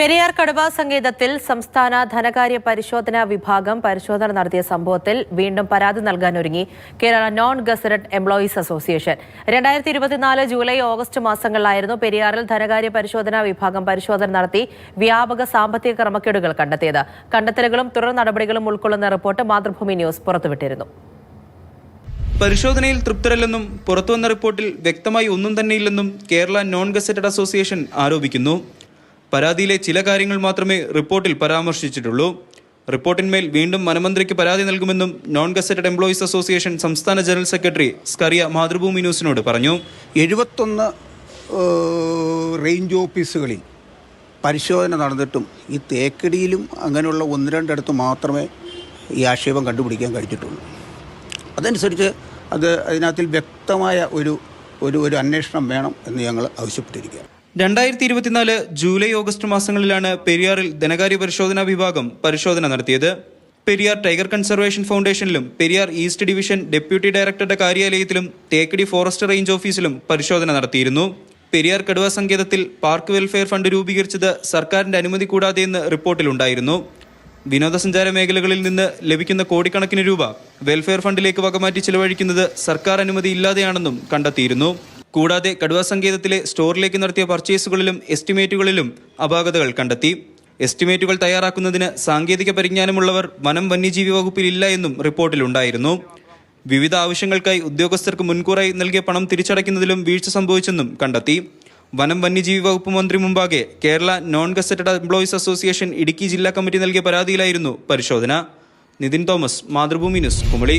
പെരിയാർ കടുവ സങ്കേതത്തിൽ സംസ്ഥാന ധനകാര്യ പരിശോധനാ വിഭാഗം പരിശോധന നടത്തിയ സംഭവത്തിൽ വീണ്ടും പരാതി നൽകാനൊരുങ്ങി Kerala non gazetted employees association. രണ്ടായിരത്തി ഇരുപത്തിനാല് ജൂലൈ ഓഗസ്റ്റ് മാസങ്ങളിലായിരുന്നു പെരിയാറിൽ ധനകാര്യ പരിശോധനാ വിഭാഗം പരിശോധന നടത്തി വ്യാപക സാമ്പത്തിക ക്രമക്കേടുകൾ കണ്ടെത്തിയത്. കണ്ടെത്തലുകളും തുടർ നടപടികളും ഉൾക്കൊള്ളുന്ന റിപ്പോർട്ട് മാതൃഭൂമി ന്യൂസ് പുറത്തുവിട്ടിരുന്നു. പരിശോധനയിൽ തൃപ്തരല്ലെന്നും പുറത്തുവന്ന റിപ്പോർട്ടിൽ വ്യക്തമായി ഒന്നും തന്നെയില്ലെന്നും കേരള നോൺ ഗസറ്റഡ് അസോസിയേഷൻ ആരോപിക്കുന്നു. പരാതിയിലെ ചില കാര്യങ്ങൾ മാത്രമേ റിപ്പോർട്ടിൽ പരാമർശിച്ചിട്ടുള്ളൂ. റിപ്പോർട്ടിന്മേൽ വീണ്ടും വനമന്ത്രിക്ക് പരാതി നൽകുമെന്നും നോൺ ഗസറ്റഡ് എംപ്ലോയീസ് അസോസിയേഷൻ സംസ്ഥാന ജനറൽ സെക്രട്ടറി സ്കറിയ മാതൃഭൂമി ന്യൂസിനോട് പറഞ്ഞു. എഴുപത്തൊന്ന് റേഞ്ച് ഓഫീസുകളിൽ പരിശോധന നടന്നിട്ടും ഈ തേക്കടിയിലും അങ്ങനെയുള്ള ഒന്ന് രണ്ടിടത്ത് മാത്രമേ ഈ ആക്ഷേപം കണ്ടുപിടിക്കാൻ കഴിഞ്ഞിട്ടുള്ളൂ. അതനുസരിച്ച് അത് അതിനകത്തിൽ വ്യക്തമായ ഒരു ഒരു ഒരു അന്വേഷണം വേണം എന്ന് ഞങ്ങൾ ആവശ്യപ്പെട്ടിരിക്കുക രണ്ടായിരത്തി ഇരുപത്തിനാല് ജൂലൈ ഓഗസ്റ്റ് മാസങ്ങളിലാണ് പെരിയാറിൽ ധനകാര്യ പരിശോധനാ വിഭാഗം പരിശോധന നടത്തിയത്. പെരിയാർ ടൈഗർ കൺസർവേഷൻ ഫൗണ്ടേഷനിലും പെരിയാർ ഈസ്റ്റ് ഡിവിഷൻ ഡെപ്യൂട്ടി ഡയറക്ടറുടെ കാര്യാലയത്തിലും തേക്കടി ഫോറസ്റ്റ് റേഞ്ച് ഓഫീസിലും പരിശോധന നടത്തിയിരുന്നു. പെരിയാർ കടുവ സങ്കേതത്തിൽ പാർക്ക് വെൽഫെയർ ഫണ്ട് രൂപീകരിച്ചത് സർക്കാരിന്റെ അനുമതി കൂടാതെ കൂടാതെയെന്ന് റിപ്പോർട്ടിലുണ്ടായിരുന്നു. വിനോദസഞ്ചാര മേഖലകളിൽ നിന്ന് ലഭിക്കുന്ന കോടിക്കണക്കിന് രൂപ വെൽഫെയർ ഫണ്ടിലേക്ക് വകമാറ്റി ചിലവഴിക്കുന്നത് സർക്കാർ അനുമതി ഇല്ലാതെയാണെന്നും കണ്ടെത്തിയിരുന്നു. കൂടാതെ കടുവ സങ്കേതത്തിലെ സ്റ്റോറിലേക്ക് നടത്തിയ പർച്ചേസുകളിലും എസ്റ്റിമേറ്റുകളിലും അപാകതകൾ കണ്ടെത്തി. എസ്റ്റിമേറ്റുകൾ തയ്യാറാക്കുന്നതിന് സാങ്കേതിക പരിജ്ഞാനമുള്ളവർ വനം വന്യജീവി വകുപ്പിൽ ഇല്ല എന്നും റിപ്പോർട്ടിലുണ്ടായിരുന്നു വിവിധ ആവശ്യങ്ങൾക്കായി ഉദ്യോഗസ്ഥർക്ക് മുൻകൂറായി നൽകിയ പണം തിരിച്ചടയ്ക്കുന്നതിലും വീഴ്ച സംഭവിച്ചെന്നും കണ്ടെത്തി. വനം വന്യജീവി വകുപ്പ് മന്ത്രി മുമ്പാകെ Kerala non gazetted employees association Idukki ജില്ലാ കമ്മിറ്റി നൽകിയ പരാതിയിലായിരുന്നു പരിശോധന. Nithin Thomas Mathrubhumi news Kumily.